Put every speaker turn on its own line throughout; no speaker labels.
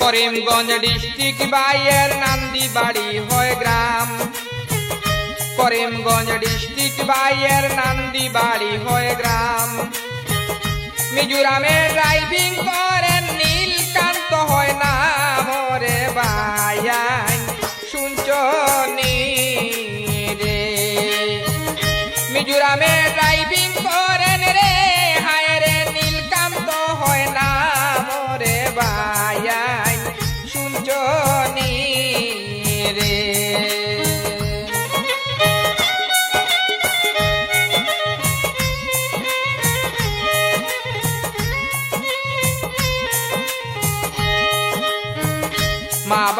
Karimganj district বাইয়ের নান্দি বাড়ি হয় গ্রাম। করিমগঞ্জ ডিস্ট্রিক্ট বাইয়ের নান্দি বাড়ি হয় গ্রাম। মিজোরামে ড্রাইভিং করেন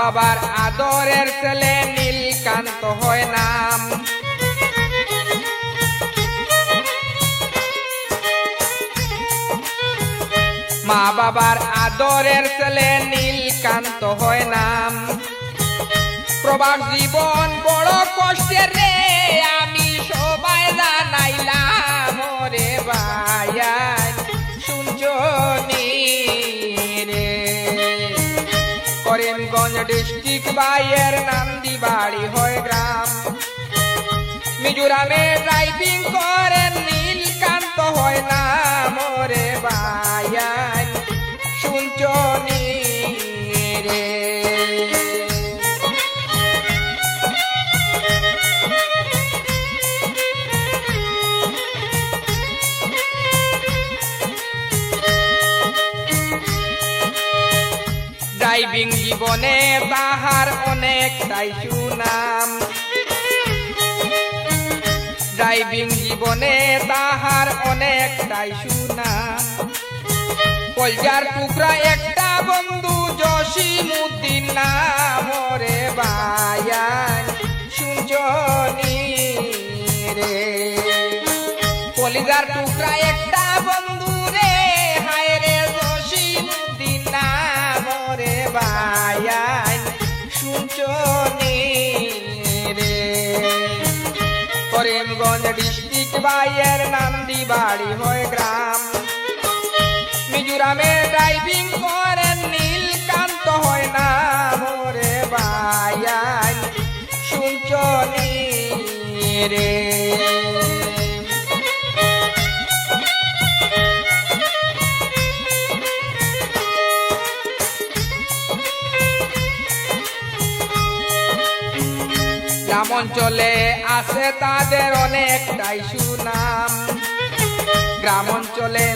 বাবার আদরের ছেলে নীলকান্ত হয় নাম। মা বাবার আদরের ছেলে নীলকান্ত হয় নাম। প্রবাস জীবন বড় কষ্টের রে, আমি সবাই জানাইলাম রে ভাইয়াই বাইয়ের নান্দি বাড়ি হয় গ্রাম। মিজোরামে ড্রাইভিং করেন ড্রাইভিং জীবনে তাহার অনেকটাই সুনাম। ড্রাইভিং জীবনে তাহার অনেকটাই সুনাম। কলজার টুকরা একটা বন্ধু জসিমুদ্দিন নাম রে বায়ান শুনছনি করিমগঞ্জ ডিস্ট্রিক্ট বাইয়ের নান্দি বাড়ি হয় গ্রাম। মিজোরামে ড্রাইভিং করেন অঞ্চলে আছে তাদের অনেকটাই সুনাম। গ্রাম অঞ্চলে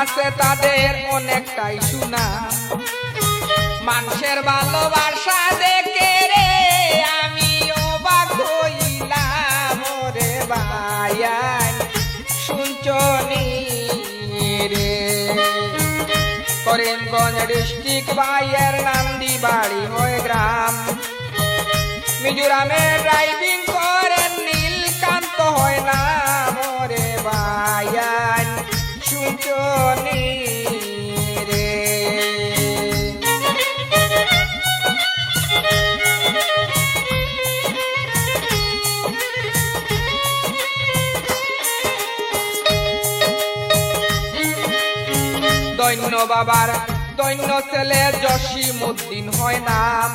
আছে তাদের অনেকটাই সুনাম। মানুষের ভালোবাসা দেখে রে আমি অবাক হইলাম। রে বায়ান শুনছনি রে? করিমগঞ্জ ডিস্ট্রিক্ট বাইয়ের নান্দি বাড়ি হয় গ্রাম। মিজোরামে ড্রাইভিং করেন নীলকান্ত হয় না মরে বায়ান। রে? দৈন্য বাবার দৈন্য ছেলে জসিমুদ্দিন হয় নাম।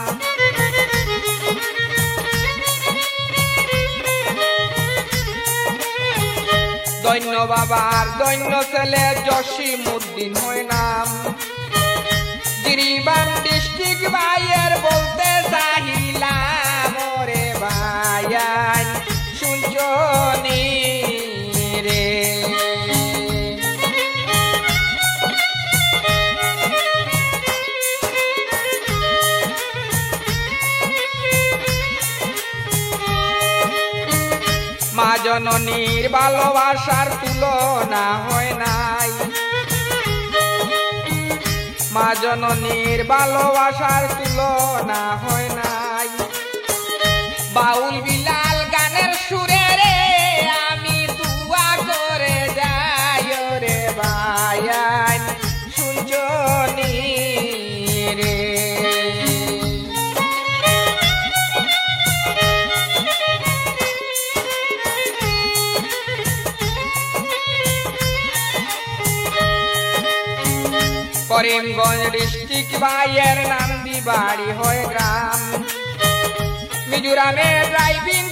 দৈন্য বাবার দৈন্য ছেলে জসিমুদ্দিন হয় নাম। গিরিবান ডিস্ট্রিক্ট বাইয়ের বলতে জননীর ভালোবাসার তুলনা হয় নাই। মা জননীর ভালোবাসার তুলনা হয় নাই। বাউল করিমগঞ্জ ডিস্ট্রিক্ট বাইয়ের নান্দি বাড়ি হয় গ্রাম। মিজোরামের ড্রাইভিং